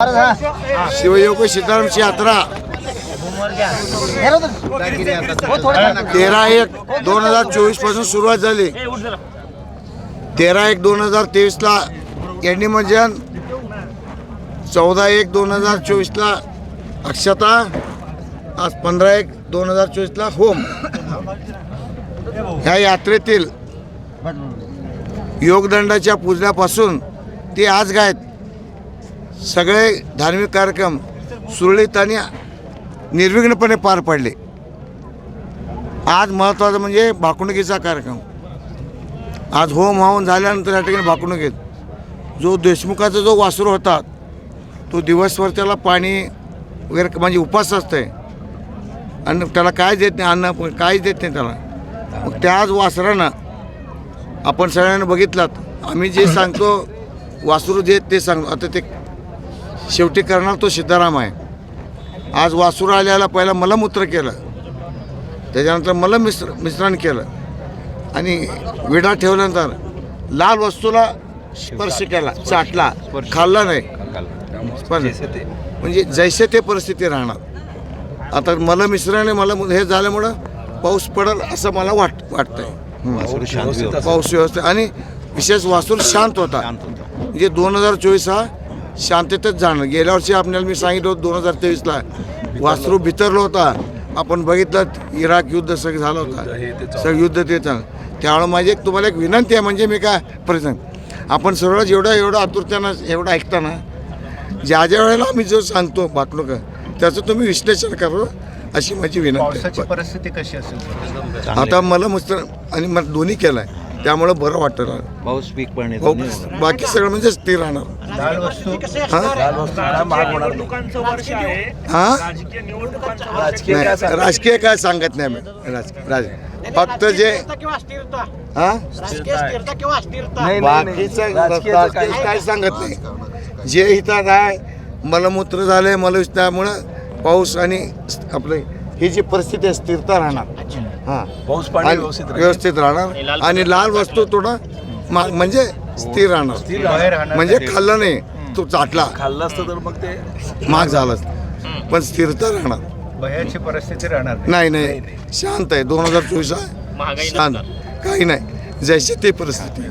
शिवयोग सीतारामची यात्रा तेरा एक दोन हजार चोवीसपासून सुरुवात झाली. तेरा एक दोन हजार तेवीसला यांनी म्हणजे चौदा एक दोन हजार चोवीसला अक्षता आज पंधरा एक दोन हजार चोवीसला होम. ह्या यात्रेतील योगदंडाच्या पूजनापासून ते आज गायत. सगळे धार्मिक कार्यक्रम सुरळीत आणि निर्विघ्नपणे पार पडले. आज महत्त्वाचं म्हणजे भाकुणुकीचा कार्यक्रम. आज होम हवन झाल्यानंतर या ठिकाणी भाकुणकीत जो देशमुखाचा जो वासरू होता तो दिवसभर त्याला पाणी वगैरे म्हणजे उपास असते आणि त्याला काय देत नाही अन्न काहीच देत नाही त्याला. मग त्याच वासरानं आपण सगळ्यांना बघितलात आम्ही जे सांगतो वासरू देत ते सांगतो आता ते शेवटी करणार तो सिद्धाराम आहे. आज वासुर आल्याला पहिला मलमूत्र केलं. त्याच्यानंतर मलम मिश्र मिश्रण केलं. आणि विडा ठेवल्यानंतर लाल वस्तूला स्पर्श केला चाटला. खाल्ला नाही. पण म्हणजे जैसे ते परिस्थिती राहणार. आता मलमिश्रण मला हे झाल्यामुळं पाऊस पडेल असं मला वाट वाटतंय. पाऊस व्यवस्थित. आणि विशेष वासूर शांत होता. म्हणजे दोन हजार चोवीस हा शांततेत जाणं गेल्या वर्षी आपल्याला मी सांगितलं होतं दोन हजार तेवीसला वासरू बिथरलं होता. आपण बघितलं इराक युद्ध सगळं झालं होतं. सगळं युद्ध ते चाललं त्यामुळे माझी एक तुम्हाला एक विनंती आहे म्हणजे मी काय प्रसंग आपण सर्व जेवढं एवढं आतुरतेनं एवढं ऐकताना ज्या ज्या वेळेला आम्ही जो सांगतो बाटलोक त्याचं तुम्ही विश्लेषण करा अशी माझी विनंती. परिस्थिती कशी असेल? आता मला मस्त आणि मला दोन्ही केलं आहे त्यामुळं बरं वाटतं पाऊस पीक पण हो, बाकी सगळं म्हणजे स्थिर राहणार. वस्तू हा? नाही राजकीय काय सांगत नाही आम्ही. राजकीय राज फक्त जे हा? बाकीचं राजकीय काय? सांगत नाही. जे इथं आहे मलमूत्र झालंय मल त्यामुळं पाऊस आणि आपलं ही जी परिस्थिती आहे स्थिरता राहणार. हा. पाऊस आणि व्यवस्थित राहणार. आणि लाल वस्तू थोडं मा- म्हणजे स्थिर राहणार. बाहेर राहणार. म्हणजे खाल्लं नाही तो चाटला. खाल्लं असतं तर मग ते महाग झाला पण स्थिरता राहणार. भयाची परिस्थिती राहणार नाही. नाही नाही. शांत आहे. दोन हजार चोवीस आहे. शांत. काही नाही. जैसे ते परिस्थिती